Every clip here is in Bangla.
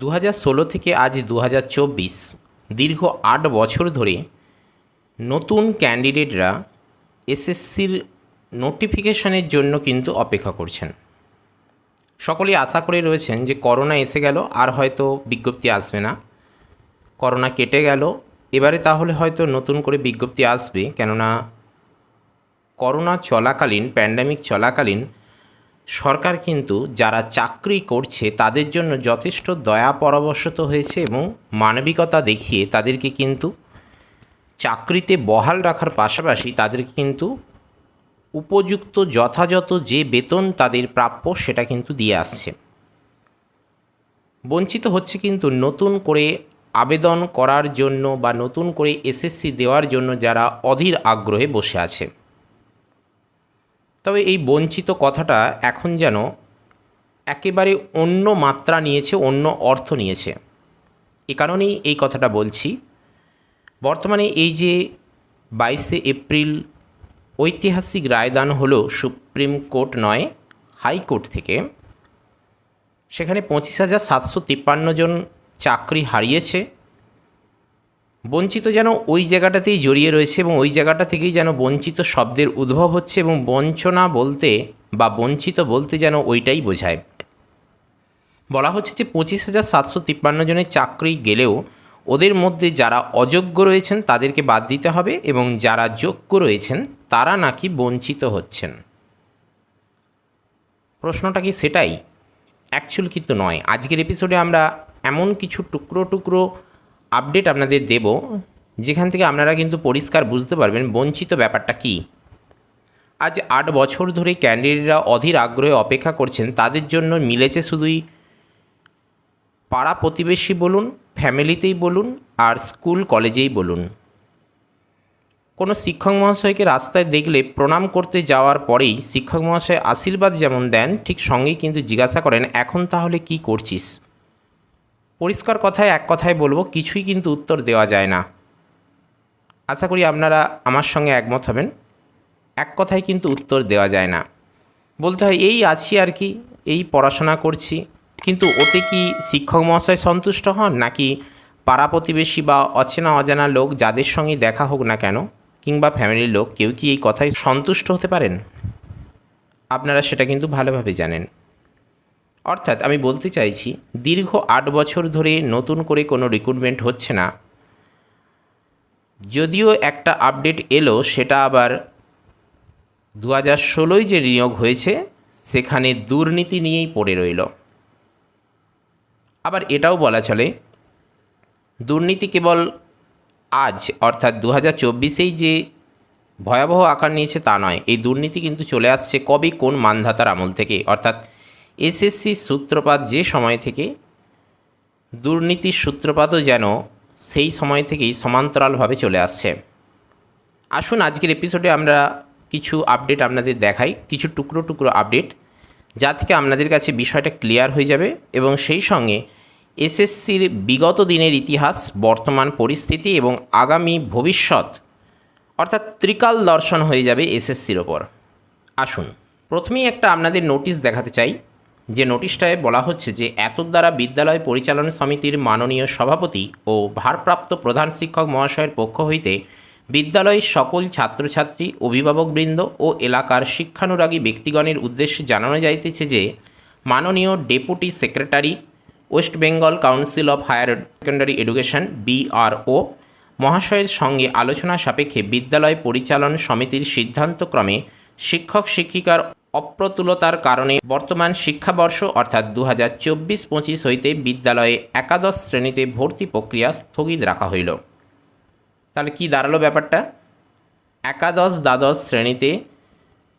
দু থেকে আজ দু দীর্ঘ আট বছর ধরে নতুন ক্যান্ডিডেটরা এসএসসির নোটিফিকেশনের জন্য কিন্তু অপেক্ষা করছেন। সকলেই আশা করে রয়েছেন যে করোনা এসে গেল, আর হয়তো বিজ্ঞপ্তি আসবে না। করোনা কেটে গেল, এবারে তাহলে হয়তো নতুন করে বিজ্ঞপ্তি আসবে, কেননা করোনা চলাকালীন প্যান্ডামিক চলাকালীন সরকার কিন্তু যারা চাকরি করছে, তাদের জন্য যথেষ্ট দয়া পরামর্শত হয়েছে এবং মানবিকতা দেখিয়ে তাদেরকে কিন্তু চাকরিতে বহাল রাখার পাশাপাশি তাদেরকে কিন্তু উপযুক্ত যথাযথ যে বেতন তাদের প্রাপ্য সেটা কিন্তু দিয়ে আসছে। বঞ্চিত হচ্ছে কিন্তু নতুন করে আবেদন করার জন্য বা নতুন করে এসএসসি দেওয়ার জন্য যারা অধীর আগ্রহে বসে আছে। তবে এই বঞ্চিত কথাটা এখন যেন একেবারে অন্য মাত্রা নিয়েছে, অন্য অর্থ নিয়েছে। এ কারণেই এই কথাটা বলছি। বর্তমানে এই যে বাইশে এপ্রিল ঐতিহাসিক রায়দান হলো সুপ্রিম কোর্ট নয়, হাইকোর্ট থেকে। সেখানে পঁচিশ হাজার সাতশো তিপ্পান্ন জন চাকরি হারিয়েছে। বঞ্চিত যেন ওই জায়গাটাতেই জড়িয়ে রয়েছে এবং ওই জায়গাটা থেকেই যেন বঞ্চিত শব্দের উদ্ভব হচ্ছে এবং বঞ্চনা বলতে বা বঞ্চিত বলতে যেন ওইটাই বোঝায়। বলা হচ্ছে যে পঁচিশ হাজার সাতশো তিপ্পান্ন জনের চাকরি গেলেও ওদের মধ্যে যারা অযোগ্য রয়েছেন তাদেরকে বাদ দিতে হবে এবং যারা যোগ্য রয়েছেন তারা নাকি বঞ্চিত হচ্ছেন। প্রশ্নটা কি সেটাই? অ্যাকচুয়াল কিন্তু নয়। আজকের এপিসোডে আমরা এমন কিছু টুকরো টুকরো আপডেট আপনাদের দেব। যেখান থেকে আপনারা কিন্তু পরিষ্কার বুঝতে পারবেন বঞ্চিত ব্যাপারটা কী। আজ আট বছর ধরে ক্যান্ডিডেটরা অধীর আগ্রহে অপেক্ষা করছেন, তাদের জন্য মিলেছে শুধুই পাড়া প্রতিবেশী বলুন, ফ্যামিলিতেই বলুন আর স্কুল কলেজেই বলুন। কোনো শিক্ষক মহাশয়কে রাস্তায় দেখলে প্রণাম করতে যাওয়ার পরেই শিক্ষক মহাশয় আশীর্বাদ যেমন দেন, ঠিক সঙ্গেই কিন্তু জিজ্ঞাসা করেন, এখন তাহলে কি করছিস? পরিষ্কার কথায় এক কথায় বলব, কিছুই কিন্তু উত্তর দেওয়া যায় না। আশা করি আপনারা আমার সঙ্গে একমত হবেন। এক কথায় কিন্তু উত্তর দেওয়া যায় না। বলতে হয়, এই আছি আর কি, এই পড়াশোনা করছি। কিন্তু ওতে কি শিক্ষক মহাশয় সন্তুষ্ট হন, নাকি পাড়া প্রতিবেশী বা অচেনা অজানা লোক যাদের সঙ্গে দেখা হোক না কেন, কিংবা ফ্যামিলির লোক কেউ কি এই কথায় সন্তুষ্ট হতে পারেন? আপনারা সেটা কিন্তু ভালোভাবে জানেন। অর্থাৎ আমি বলতে চাইছি, দীর্ঘ আট বছর ধরে নতুন করে কোনো রিক্রুটমেন্ট হচ্ছে না। যদিও একটা আপডেট এলো, সেটা আবার দু হাজার ষোলোয় যে নিয়োগ হয়েছে, সেখানে দুর্নীতি নিয়েই পড়ে রইল। আবার এটাও বলা চলে, দুর্নীতি কেবল আজ, অর্থাৎ দু হাজার চব্বিশেই যে ভয়াবহ আকার নিয়েছে তা নয়, এই দুর্নীতি কিন্তু চলে আসছে কবে কোন মানধাতার আমল থেকে, অর্থাৎ এসএসসি সূত্রপাত যে সময় থেকে, দুর্নীতির সূত্রপাতও যেন সেই সময় থেকেই সমান্তরালভাবে চলে আসছে। আসুন আজকের এপিসোডে আমরা কিছু আপডেট আপনাদের দেখাই, কিছু টুকরো টুকরো আপডেট যা থেকে আপনাদের কাছে বিষয়টা ক্লিয়ার হয়ে যাবে এবং সেই সঙ্গে এসএসসির বিগত দিনের ইতিহাস, বর্তমান পরিস্থিতি এবং আগামী ভবিষ্যৎ, অর্থাৎ ত্রিকাল দর্শন হয়ে যাবে এসএসসির ওপর। আসুন, প্রথমেই একটা আপনাদের নোটিশ দেখাতে চাই। যে নোটিশটায় বলা হচ্ছে যে দ্বারা বিদ্যালয় পরিচালনা সমিতির মাননীয় সভাপতি ও ভারপ্রাপ্ত প্রধান শিক্ষক মহাশয়ের পক্ষ হইতে বিদ্যালয়ের সকল ছাত্রছাত্রী, অভিভাবকবৃন্দ ও এলাকার শিক্ষানুরাগী ব্যক্তিগণের উদ্দেশ্যে জানানো যাইতেছে যে মাননীয় deputy secretary, West Bengal council of higher secondary education BRO মহাশয়ের সঙ্গে আলোচনা সাপেক্ষে বিদ্যালয় পরিচালন সমিতির সিদ্ধান্তক্রমে শিক্ষক শিক্ষিকার অপ্রতুলতার কারণে বর্তমান শিক্ষাবর্ষ, অর্থাৎ দু হাজার চব্বিশ পঁচিশ হইতে বিদ্যালয়ে একাদশ শ্রেণীতে ভর্তি প্রক্রিয়া স্থগিত রাখা হইল। তাহলে কি দাঁড়াল ব্যাপারটা? একাদশ দ্বাদশ শ্রেণীতে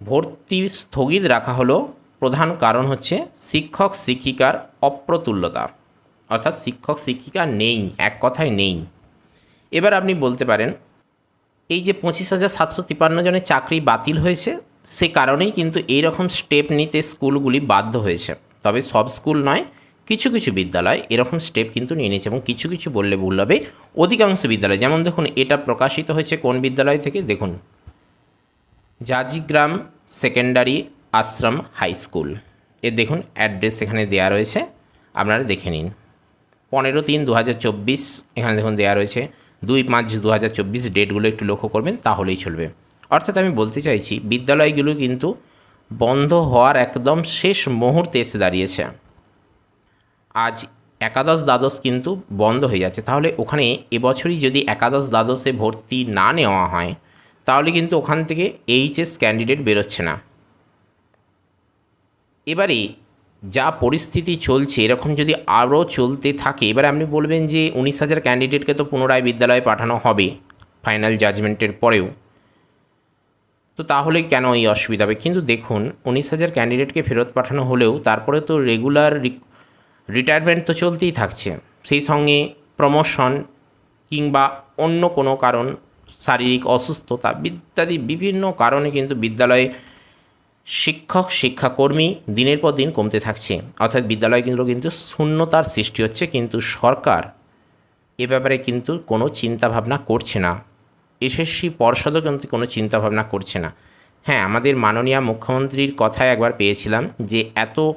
ভর্তি স্থগিত রাখা হলো, প্রধান কারণ হচ্ছে শিক্ষক শিক্ষিকার অপ্রতুল্যতা অর্থাৎ শিক্ষক শিক্ষিকা নেই, এক কথায় নেই। এবার আপনি বলতে পারেন, এই যে পঁচিশ হাজার সাতশো তিপ্পান্ন জনের চাকরি বাতিল হয়েছে সে কারণেই কিন্তু এই রকম স্টেপ নিতে স্কুলগুলি বাধ্য হয়েছে। তবে সব স্কুল নয়, কিছু কিছু বিদ্যালয় এরকম স্টেপ কিন্তু নিয়ে নিয়েছে এবং কিছু কিছু বললে ভুল হবে। অধিকাংশ বিদ্যালয়, যেমন দেখুন, এটা প্রকাশিত হয়েছে কোন বিদ্যালয় থেকে? দেখুন, Jajigram secondary Ashram high school. এর দেখুন অ্যাড্রেস এখানে দেওয়া রয়েছে, আপনারা দেখে নিন। পনেরো তিন দু এখানে দেখুন দেওয়া রয়েছে, দুই পাঁচ দু ডেটগুলো একটু লক্ষ্য করবেন, তাহলেই চলবে। অর্থাৎ আমি বলতে চাইছি, বিদ্যালয়গুলো কিন্তু বন্ধ হওয়ার একদম শেষ মুহূর্তে এসে দাঁড়িয়েছে। আজ একাদশ দ্বাদশ কিন্তু বন্ধ হয়ে যাচ্ছে। তাহলে ওখানে এবছরই যদি একাদশ দ্বাদশে ভর্তি না নেওয়া হয়, তাহলে কিন্তু ওখান থেকে এইচএস ক্যান্ডিডেট বেরোচ্ছে না। এবারে যা পরিস্থিতি চলছে, এরকম যদি আরও চলতে থাকে, এবারে আপনি বলবেন যে উনিশ হাজার ক্যান্ডিডেটকে তো পুনরায় বিদ্যালয়ে পাঠানো হবে, ফাইনাল জাজমেন্টের পরেও। তো তাহলে কেন এই অসুবিধা হবে? কিন্তু দেখুন, উনিশ হাজার ক্যান্ডিডেটকে ফেরত পাঠানো হলেও তারপরে তো রেগুলার রিটায়ারমেন্ট তো চলতেই থাকছে। সেই সঙ্গে প্রমোশন কিংবা অন্য কোনো কারণ, শারীরিক অসুস্থতা ইত্যাদি বিভিন্ন কারণে কিন্তু বিদ্যালয়ে শিক্ষক, শিক্ষাকর্মী দিনের পর দিন কমতে থাকছে। অর্থাৎ বিদ্যালয় কিন্তু কিন্তু শূন্যতার সৃষ্টি হচ্ছে, কিন্তু সরকার এ ব্যাপারে কিন্তু কোনো চিন্তাভাবনা করছে না। এসএসসি পর্ষদও কিন্তু কোনো চিন্তাভাবনা করছে না। হ্যাঁ আমাদের মাননীয় মুখ্যমন্ত্রীর কথায় একবার পেয়েছিলাম যে এত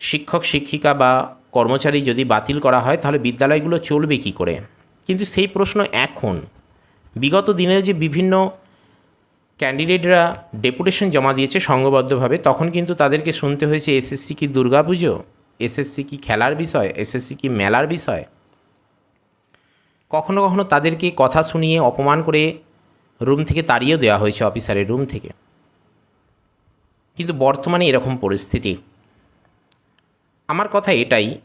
শিক্ষক, শিক্ষিকা বা কর্মচারী যদি বাতিল করা হয়, তাহলে বিদ্যালয়গুলো চলবে কি করে? কিন্তু সেই প্রশ্ন এখন। বিগত দিনে যে বিভিন্ন ক্যান্ডিডেটরা ডেপুটেশন জমা দিয়েছে সংঘবদ্ধভাবে, তখন কিন্তু তাদেরকে শুনতে হয়েছে, এসএসসি কি দুর্গাপুজো? এসএসসি কি খেলার বিষয়? এসএসসি কি মেলার বিষয়? কখনো কখনো তাদেরকে কথা শুনিয়ে অপমান করে রুম থেকে তাড়িয়েও দেওয়া হয়েছে অফিসারের রুম থেকে। কিন্তু বর্তমানে এরকম পরিস্থিতি। আমার কথা এটাই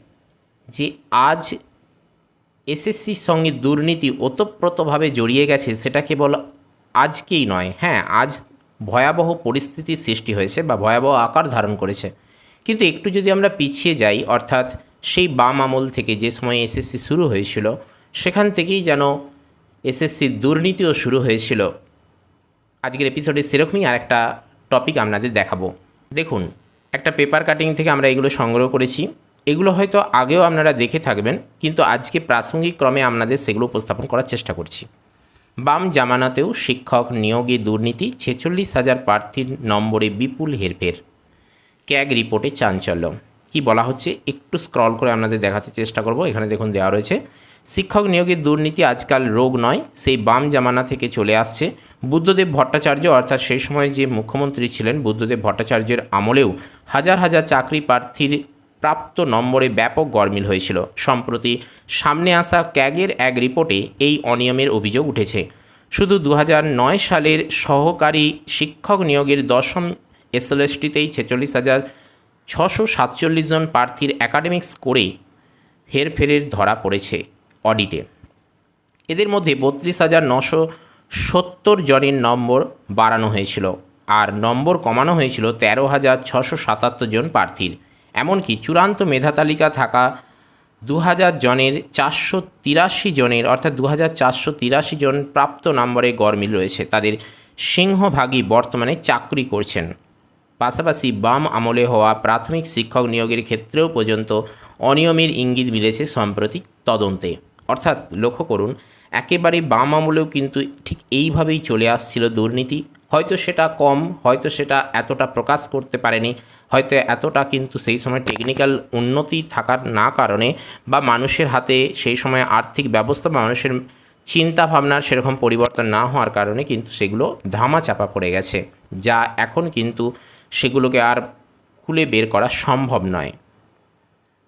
যে আজ এসএসসির সঙ্গে দুর্নীতি ওতপ্রোতভাবে জড়িয়ে গেছে সেটা কেবল আজকেই নয় হ্যাঁ আজ ভয়াবহ পরিস্থিতির সৃষ্টি হয়েছে বা ভয়াবহ আকার ধারণ করেছে। কিন্তু একটু যদি আমরা পিছিয়ে যাই, অর্থাৎ সেই বাম আমল থেকে যে সময় এসএসসি শুরু হয়েছিল সেখান থেকেই যেন এসএসসির দুর্নীতিও শুরু হয়েছিল। আজকের এপিসোডে সেরকমই আরেকটা টপিক আপনাদের দেখাবো। দেখুন, একটা পেপার কাটিং থেকে আমরা এগুলো সংগ্রহ করেছি। এগুলো হয়তো আগেও আপনারা দেখে থাকবেন, কিন্তু আজকে প্রাসঙ্গিক ক্রমে আপনাদের সেগুলো উপস্থাপন করার চেষ্টা করছি। বাম জামানাতেও শিক্ষক নিয়োগে দুর্নীতি, ছেচল্লিশ হাজার প্রার্থীর নম্বরে বিপুল হেরফের। ক্যাগ রিপোর্টে চাঞ্চল্য। কি বলা হচ্ছে? একটু স্ক্রল করে আপনাদের দেখাতে চেষ্টা করব। এখানে দেখুন দেওয়া রয়েছে শিক্ষক নিয়োগের দুর্নীতি আজকাল রোগ নয়, সেই বাম জামানা থেকে চলে আসছে। বুদ্ধদেব ভট্টাচার্য, অর্থাৎ সেই সময় যে মুখ্যমন্ত্রী ছিলেন বুদ্ধদেব ভট্টাচার্যের আমলেও হাজার হাজার চাকরি প্রার্থীর প্রাপ্ত নম্বরে ব্যাপক গরমিল হয়েছিল। সম্প্রতি সামনে আসা ক্যাগের এক রিপোর্টে এই অনিয়মের অভিযোগ উঠেছে। শুধু দু সালের সহকারী শিক্ষক নিয়োগের দশম এসএলএসটিতেই ছেচল্লিশ হাজার ছশো সাতচল্লিশ জন প্রার্থীর অ্যাকাডেমিক স্কোরে হেরফেরের ধরা পড়েছে। অডিটে। এদের মধ্যে বত্রিশ হাজার নশো সত্তর জনের নম্বর বাড়ানো হয়েছিল আর নম্বর কমানো হয়েছিল তেরো হাজার ছশো সাতাত্তর জন প্রার্থীর। এমনকি চূড়ান্ত মেধা তালিকা থাকা দু হাজার জনের চারশো তিরাশি জনের অর্থাৎ দু হাজার চারশো তিরাশি জন প্রাপ্ত নম্বরে গরমিল রয়েছে। তাদের সিংহভাগই বর্তমানে চাকরি করছেন। পাশাপাশি বাম আমলে হওয়া প্রাথমিক শিক্ষক নিয়োগের ক্ষেত্রেও পর্যন্ত অনিয়মের ইঙ্গিত মিলেছে সাম্প্রতিক তদন্তে। অর্থাৎ লক্ষ্য করুন, একেবারে বাম আমলেও কিন্তু ঠিক এইভাবেই চলে আসছিল দুর্নীতি। হয়তো সেটা কম, হয়তো সেটা এতটা প্রকাশ করতে পারেনি, হয়তো এতটা কিন্তু সেই সময় টেকনিক্যাল উন্নতি থাকার না কারণে বা মানুষের হাতে সেই সময় আর্থিক ব্যবস্থা বা মানুষের চিন্তা ভাবনার সেরকম পরিবর্তন না হওয়ার কারণে কিন্তু সেগুলো ধামা চাপা পড়ে গেছে, যা এখন কিন্তু সেগুলোকে আর খুলে বের করা সম্ভব নয়।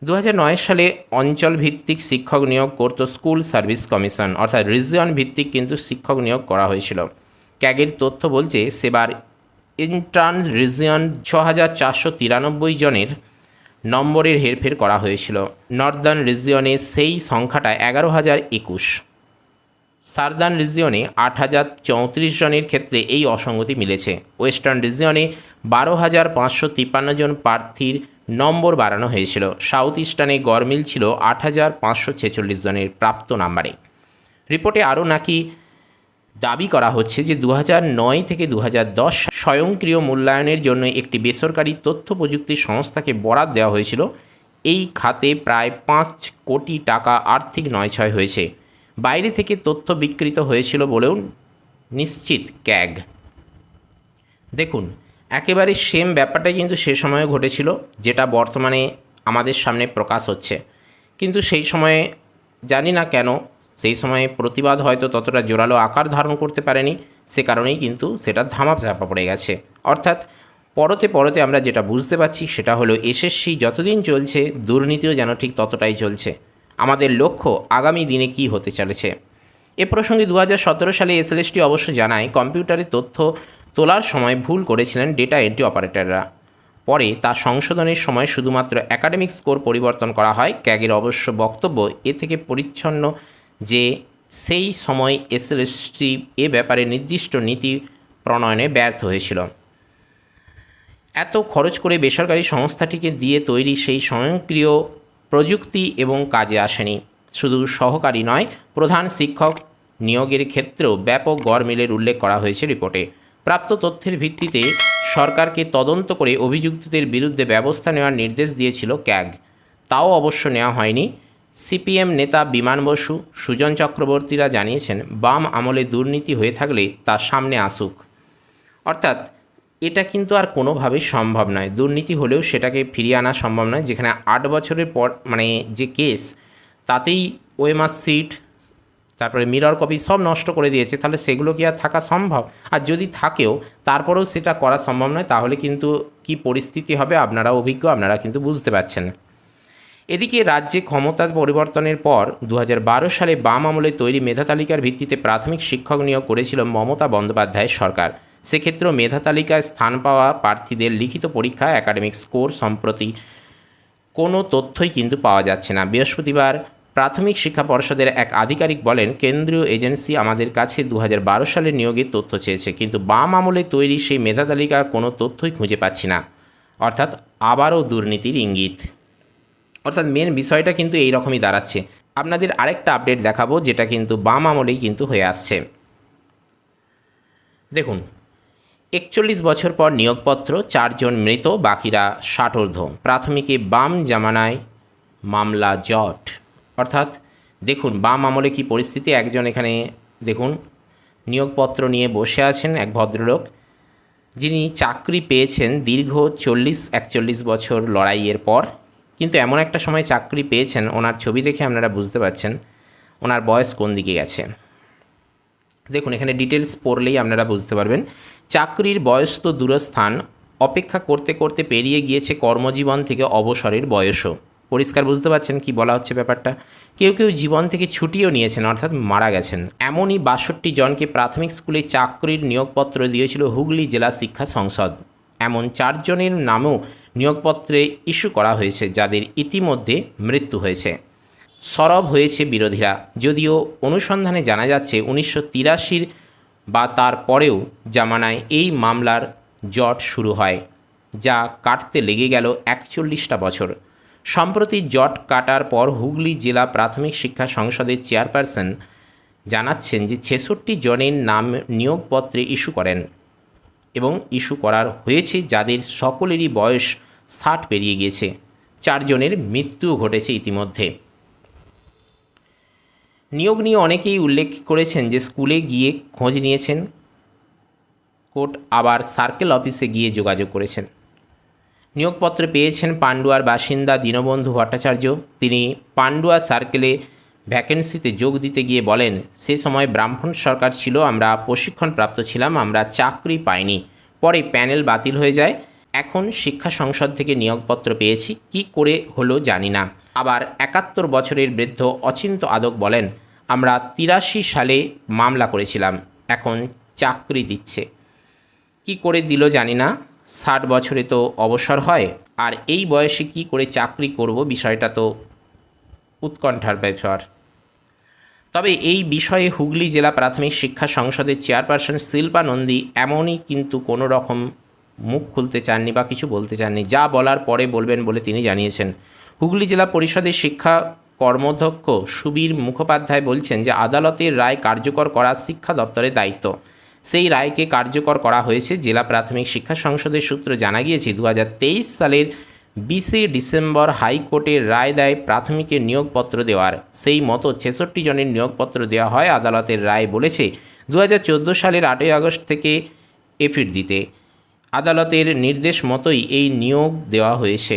দু হাজার নয় সালে অঞ্চল ভিত্তিক শিক্ষক নিয়োগ করত স্কুল সার্ভিস কমিশন, অর্থাৎ রিজিয়ন ভিত্তিক কিন্তু শিক্ষক নিয়োগ করা হয়েছিল। ক্যাগের তথ্য বলছে, সেবার ইন্টার্ন রিজিয়ন ছ হাজার চারশো তিরানব্বই জনের নম্বরের হেরফের করা হয়েছিল। নর্দার্ন রিজিয়নে সেই সংখ্যাটা এগারো হাজার একুশ। সার্দার্ন রিজিয়নে আট হাজার চৌত্রিশ জনের ক্ষেত্রে এই অসঙ্গতি মিলেছে। ওয়েস্টার্ন রিজিয়নে বারো হাজার পাঁচশো তিপ্পান্ন জন প্রার্থীর নম্বর বাড়ানো হয়েছিল। সাউথ ইস্টার্নে গরমিল ছিল আট হাজার পাঁচশো ছেচল্লিশ জনের প্রাপ্ত নাম্বারে। রিপোর্টে আরও নাকি দাবি করা হচ্ছে যে দু নয় থেকে দু দশ স্বয়ংক্রিয় মূল্যায়নের জন্য একটি বেসরকারি তথ্য প্রযুক্তি সংস্থাকে বরাদ দেওয়া হয়েছিল। এই খাতে প্রায় পাঁচ কোটি টাকা আর্থিক নয়ছয় হয়েছে। বাইরে থেকে তথ্য বিকৃত হয়েছিল বলেও নিশ্চিত ক্যাগ। দেখুন একেবারে সেম ব্যাপারটাই কিন্তু সে সময়ে ঘটেছিল, যেটা বর্তমানে আমাদের সামনে প্রকাশ হচ্ছে। কিন্তু সেই সময়ে জানি না কেন, সেই সময়ে প্রতিবাদ হয়তো ততটা জোরালো আকার ধারণ করতে পারেনি, সে কারণেই কিন্তু সেটা ধামা চাপা পড়ে গেছে। অর্থাৎ পরতে পরতে আমরা যেটা বুঝতে পারছি সেটা হলো, এসএসসি যতদিন চলছে, দুর্নীতিও যেন ঠিক ততটাই চলছে। আমাদের লক্ষ্য আগামী দিনে কি হতে চলেছে? এ প্রসঙ্গে দু হাজার সতেরো সালে এসএলএসটি অবশ্য জানায় কম্পিউটারে তথ্য তোলার সময় ভুল করেছিলেন ডেটা এন্ট্রি অপারেটররা পরে তা সংশোধনের সময় শুধুমাত্র একাডেমিক স্কোর পরিবর্তন করা হয়। ক্যাগের অবশ্য বক্তব্য এ থেকে পরিচ্ছন্ন যে সেই সময় এসএলএসটি এ ব্যাপারে নির্দিষ্ট নীতি প্রণয়নে ব্যর্থ হয়েছিল। এত খরচ করে বেসরকারি সংস্থাটিকে দিয়ে তৈরি সেই স্বয়ংক্রিয় প্রযুক্তি এবং কাজে আসেনি। শুধু সহকারী নয়, প্রধান শিক্ষক নিয়োগের ক্ষেত্রেও ব্যাপক গড়মিলের উল্লেখ করা হয়েছে রিপোর্টে। প্রাপ্ত তথ্যের ভিত্তিতে সরকারকে তদন্ত করে অভিযুক্তদের বিরুদ্ধে ব্যবস্থা নেওয়ার নির্দেশ দিয়েছিল ক্যাগ। তাও অবশ্য নেওয়া হয়নি। সিপিএম নেতা বিমান বসু, সুজন চক্রবর্তীরা জানিয়েছেন, বাম আমলে দুর্নীতি হয়ে থাকলে তা সামনে আসুক। অর্থাৎ, এটা কিন্তু আর কোনোভাবেই সম্ভব নয়। দুর্নীতি হলেও সেটাকে ফিরিয়ে আনা সম্ভব নয়। যেখানে আট বছরের পর মানে যে কেস, তাতেই ওয়েমার সিট তারপরে মিরর কপি সব নষ্ট করে দিয়েছে, তাহলে সেগুলো কি আর থাকা সম্ভব? আর যদি থাকেও, তারপরেও সেটা করা সম্ভব নয়, তাহলে কিন্তু কি পরিস্থিতি হবে আপনারা অভিজ্ঞ, আপনারা কিন্তু বুঝতে পারছেন এদিকে রাজ্যে ক্ষমতা পরিবর্তনের পর দু হাজার বারো সালে বাম আমলে তৈরি মেধা তালিকার ভিত্তিতে প্রাথমিক শিক্ষক নিয়োগ করেছিল মমতা বন্দ্যোপাধ্যায়ের সরকার। সেক্ষেত্রেও মেধা তালিকায় স্থান পাওয়া প্রার্থীদের লিখিত পরীক্ষা একাডেমিক স্কোর সম্প্রতি কোনো তথ্যই কিন্তু পাওয়া যাচ্ছে না। বৃহস্পতিবার প্রাথমিক শিক্ষা পর্ষদের এক আধিকারিক বলেন, কেন্দ্রীয় এজেন্সি আমাদের কাছে দু সালে নিয়োগের তথ্য চেয়েছে, কিন্তু বাম আমলে তৈরি সেই মেধা তালিকার কোনো তথ্যই খুঁজে পাচ্ছি না। অর্থাৎ আবারও দুর্নীতির ইঙ্গিত। অর্থাৎ মেন বিষয়টা কিন্তু এই রকমই দাঁড়াচ্ছে। আপনাদের আরেকটা আপডেট দেখাবো, যেটা কিন্তু বাম আমলেই কিন্তু হয়ে আসছে। দেখুন, একচল্লিশ বছর পর নিয়োগপত্র চারজন মৃত, বাকিরা ষাটোর্ধ। প্রাথমিকে বাম জামানায় মামলা জট। অর্থাৎ দেখুন বাম আমলে কি পরিস্থিতি? একজন এখানে দেখুন, নিয়োগপত্র নিয়ে বসে আছেন এক ভদ্রলোক। যিনি চাকরি পেয়েছেন দীর্ঘ চল্লিশ, একচল্লিশ বছর লড়াইয়ের পর। কিন্তু এমন একটা সময় চাকরি পেয়েছেন, ওনার ছবি দেখে আপনারা বুঝতে পারছেন ওনার বয়স কোন দিকে গেছে। দেখুন, এখানে ডিটেলস পড়লেই আপনারা বুঝতে পারবেন। চাকরির বয়স তো দূরস্থান, অপেক্ষা করতে করতে পেরিয়ে গিয়েছে কর্মজীবন থেকে অবসরের বয়সও। পরিষ্কার বুঝতে পারছেন কি বলা হচ্ছে ব্যাপারটা? কেউ কেউ জীবন থেকে ছুটিও নিয়েছেন, অর্থাৎ মারা গেছেন। এমনই বাষট্টি জনকে প্রাথমিক স্কুলে চাকরির নিয়োগপত্র দিয়েছিল হুগলি জেলা শিক্ষা সংসদ। এমন চারজনের নামও নিয়োগপত্রে ইস্যু করা হয়েছে, যাদের ইতিমধ্যে মৃত্যু হয়েছে। সরব হয়েছে বিরোধীরা। যদিও অনুসন্ধানে জানা যাচ্ছে, উনিশশো তিরাশির বা তার পরেও জামানায় এই মামলার জট শুরু হয়, যা কাটতে লেগে গেল একচল্লিশটা বছর। সম্প্রতি জট কাটার পর হুগলি জেলা প্রাথমিক শিক্ষা সংসদের চেয়ারপারসন জানাচ্ছেন যে ছেষট্টি জনের নাম নিয়োগপত্রে ইস্যু করেন এবং ইস্যু করার হয়েছে যাদের সকলেরই বয়স ষাট পেরিয়ে গিয়েছে। চারজনের মৃত্যু ঘটেছে ইতিমধ্যে। নিয়োগ নিয়ে অনেকেই উল্লেখ করেছেন যে স্কুলে গিয়ে খোঁজ নিয়েছেন, কোর্ট আবার সার্কেল অফিসে গিয়ে যোগাযোগ করেছেন। নিয়োগপত্র পেয়েছেন পান্ডুয়ার বাসিন্দা দীনবন্ধু ভট্টাচার্য। তিনি পান্ডুয়া সার্কেলে ভ্যাকেন্সিতে যোগ দিতে গিয়ে বলেন, সে সময় ব্রাহ্মণ সরকার ছিল, আমরা প্রশিক্ষণপ্রাপ্ত ছিলাম, আমরা চাকরি পাইনি। পরে প্যানেল বাতিল হয়ে যায়। এখন শিক্ষা সংসদ থেকে নিয়োগপত্র পেয়েছি, কি করে হলো জানি না। আবার একাত্তর বছরের বৃদ্ধ অচিন্ত আদক বলেন, আমরা তিরাশি সালে মামলা করেছিলাম, এখন চাকরি দিচ্ছে। কি করে দিল জানি না। ষাট বছরে তো অবসর হয়, আর এই বয়সে কি করে চাকরি করব বিষয়টা তো উৎকণ্ঠার ব্যাপার। তবে এই বিষয়ে হুগলি জেলা প্রাথমিক শিক্ষা সংসদের চেয়ারপারসন শিল্পা নন্দী এমনই কিন্তু কোনো রকম মুখ খুলতে চাননি বা কিছু বলতে চাননি। যা বলার পরে বলবেন বলে তিনি জানিয়েছেন। হুগলি জেলা পরিষদের শিক্ষা কর্মধ্যক্ষ সুবীর মুখোপাধ্যায় বলছেন যে আদালতের রায় কার্যকর করা শিক্ষা দপ্তরের দায়িত্ব। সেই রায়কে কার্যকর করা হয়েছে। জেলা প্রাথমিক শিক্ষা সংসদের সূত্র জানা গিয়েছে দু হাজার তেইশ সালের বিশে ডিসেম্বর হাইকোর্টের রায় দেয় প্রাথমিকের নিয়োগপত্র দেওয়ার। সেই মতো ছেষট্টি জনের নিয়োগপত্র দেওয়া হয় আদালতের রায় বলেছে দু হাজার চোদ্দ সালের আটই আগস্ট থেকে এফিড দিতে। আদালতের নির্দেশ মতোই এই নিয়োগ দেওয়া হয়েছে।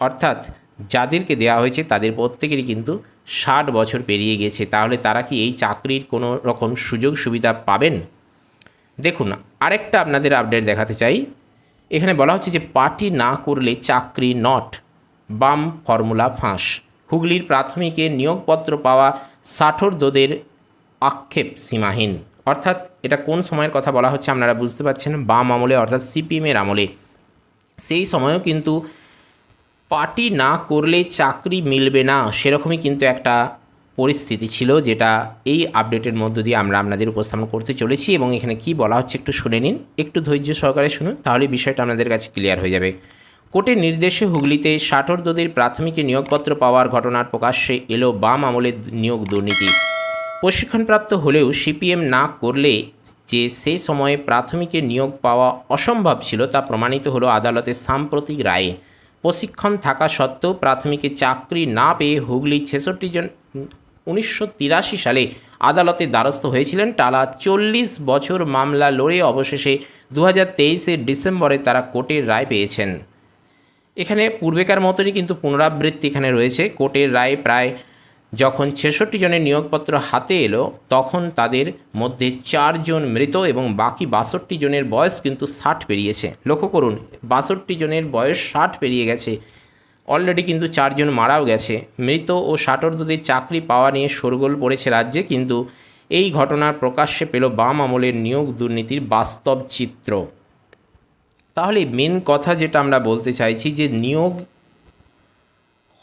অর্থাৎ যাদেরকে দেওয়া হয়েছে তাদের প্রত্যেকেরই কিন্তু ষাট বছর পেরিয়ে গেছে। তাহলে তারা কি এই চাকরির কোনো রকম সুযোগ সুবিধা পাবেন? দেখুন, আরেকটা আপনাদের আপডেট দেখাতে চাই। এখানে বলা হচ্ছে যে পার্টি না করলে চাকরি নট বাম ফর্মুলা ফাঁস। হুগলির প্রাথমিকে নিয়োগপত্র পাওয়া ষাঠরদোদের আক্ষেপ সীমাহীন। অর্থাৎ এটা কোন সময়ের কথা বলা হচ্ছে আপনারা বুঝতে পারছেন? বাম আমলে, অর্থাৎ সিপিএমের আমলে। সেই সময়ও কিন্তু পার্টি না করলে চাকরি মিলবে না, সেরকমই কিন্তু একটা পরিস্থিতি ছিল যেটা এই আপডেটের মধ্য দিয়ে আমরা আপনাদের উপস্থাপন করতে চলেছি এবং এখানে কি বলা হচ্ছে একটু শুনে নিন। একটু ধৈর্য সহকারে শুনুন, তাহলে বিষয়টা আপনাদের কাছে ক্লিয়ার হয়ে যাবে। কোর্টের নির্দেশে হুগলিতে ষাটরদোদের প্রাথমিক নিয়োগপত্র পাওয়ার ঘটনার প্রকাশ্যে এলো বাম আমলের নিয়োগ দুর্নীতি। প্রশিক্ষণপ্রাপ্ত হলেও সিপিএম না করলে যে সেই সময়ে প্রাথমিকে নিয়োগ পাওয়া অসম্ভব ছিল তা প্রমাণিত হলো আদালতের সাম্প্রতিক রায়ে। প্রশিক্ষণ থাকা সত্ত্বেও প্রাথমিকে চাকরি না পেয়ে হুগলি ছেষট্টি জন উনিশশো তিরাশি সালে আদালতে দ্বারস্থ হয়েছিলেন টালা চল্লিশ বছর মামলা লড়ে অবশেষে দু হাজার ডিসেম্বরে তারা কোর্টের রায় পেয়েছেন। এখানে পূর্বেকার মতনই কিন্তু পুনরাবৃত্তি এখানে রয়েছে। কোর্টের রায় প্রায় যখন ছেষট্টি জনের নিয়োগপত্র হাতে এলো, তখন তাদের মধ্যে চারজন মৃত এবং বাকি বাষট্টি জনের বয়স কিন্তু ষাট পেরিয়েছে। লক্ষ্য করুন, বাষট্টি জনের বয়স ষাট পেরিয়ে গেছে। অলরেডি কিন্তু চারজন মারাও গেছে। মৃত ও ষাটরদদের চাকরি পাওয়া নিয়ে শোরগোল পড়েছে রাজ্যে, কিন্তু এই ঘটনার প্রকাশ্যে পেল বাম আমলের নিয়োগ দুর্নীতির বাস্তব চিত্র। তাহলে মেন কথা যেটা আমরা বলতে চাইছি যে নিয়োগ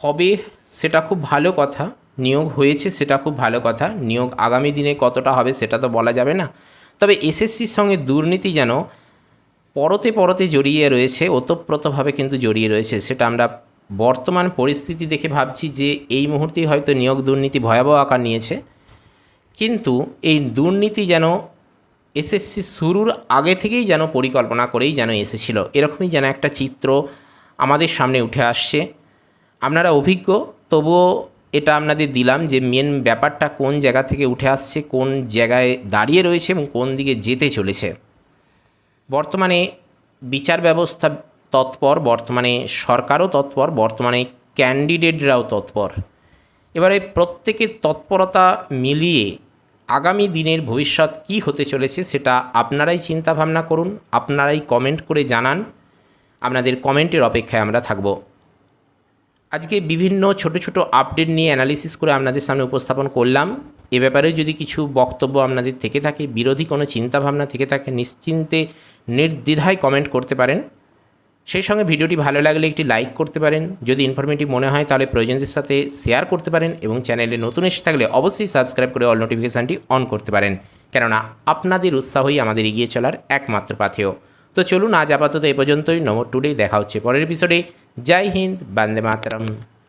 হবে সেটা খুব ভালো কথা, নিয়োগ হয়েছে সেটা খুব ভালো কথা, নিয়োগ আগামী দিনে কতটা হবে সেটা তো বলা যাবে না। তবে এসএসসির সঙ্গে দুর্নীতি যেন পরতে পরতে জড়িয়ে রয়েছে, ওতপ্রোতভাবে কিন্তু জড়িয়ে রয়েছে, সেটা আমরা বর্তমান পরিস্থিতি দেখে ভাবছি যে এই মুহূর্তেই হয়তো নিয়োগ দুর্নীতি ভয়াবহ আকার নিয়েছে। কিন্তু এই দুর্নীতি যেন এসএসসি শুরুর আগে থেকেই যেন পরিকল্পনা করেই যেন এসেছিল, এরকমই যেন একটা চিত্র আমাদের সামনে উঠে আসছে। আপনারা অভিজ্ঞ, তবুও এটা আপনাদের দিলাম যে মেন ব্যাপারটা কোন জায়গা থেকে উঠে আসছে, কোন জায়গায় দাঁড়িয়ে রয়েছে এবং কোন দিকে যেতে চলেছে। বর্তমানে বিচার ব্যবস্থা তৎপর, বর্তমানে সরকারও তৎপর, বর্তমানে ক্যান্ডিডেটরাও তৎপর। এবারে প্রত্যেকের তৎপরতা মিলিয়ে আগামী দিনের ভবিষ্যৎ কি হতে চলেছে সেটা আপনারাই চিন্তা ভাবনা করুন, আপনারাই কমেন্ট করে জানান। আপনাদের কমেন্টের অপেক্ষায় আমরা থাকব। আজকে বিভিন্ন ছোট ছোট আপডেট নিয়ে অ্যানালিসিস করে আপনাদের সামনে উপস্থাপন করলাম। এ ব্যাপারে যদি কিছু বক্তব্য আপনাদের থেকে থাকে, বিরোধী কোনো চিন্তাভাবনা থেকে থাকে, নিশ্চিন্তে, নির্দ্বিধায় কমেন্ট করতে পারেন। সেই সঙ্গে ভিডিওটি ভালো লাগলে একটি লাইক করতে পারেন। যদি ইনফরমেটিভ মনে হয়, তাহলে প্রয়োজনদের সাথে শেয়ার করতে পারেন এবং চ্যানেলে নতুন এসে থাকলে অবশ্যই সাবস্ক্রাইব করে অল নোটিফিকেশানটি অন করতে পারেন। কেননা, আপনাদের উৎসাহই আমাদের এগিয়ে চলার একমাত্র পাথেয়। তো চলুন, আজ আপাতত এ পর্যন্তই। নম্বর টুডে দেখা হচ্ছে পরের এপিসোডে জয় হিন্দ। বন্দে মাতরম।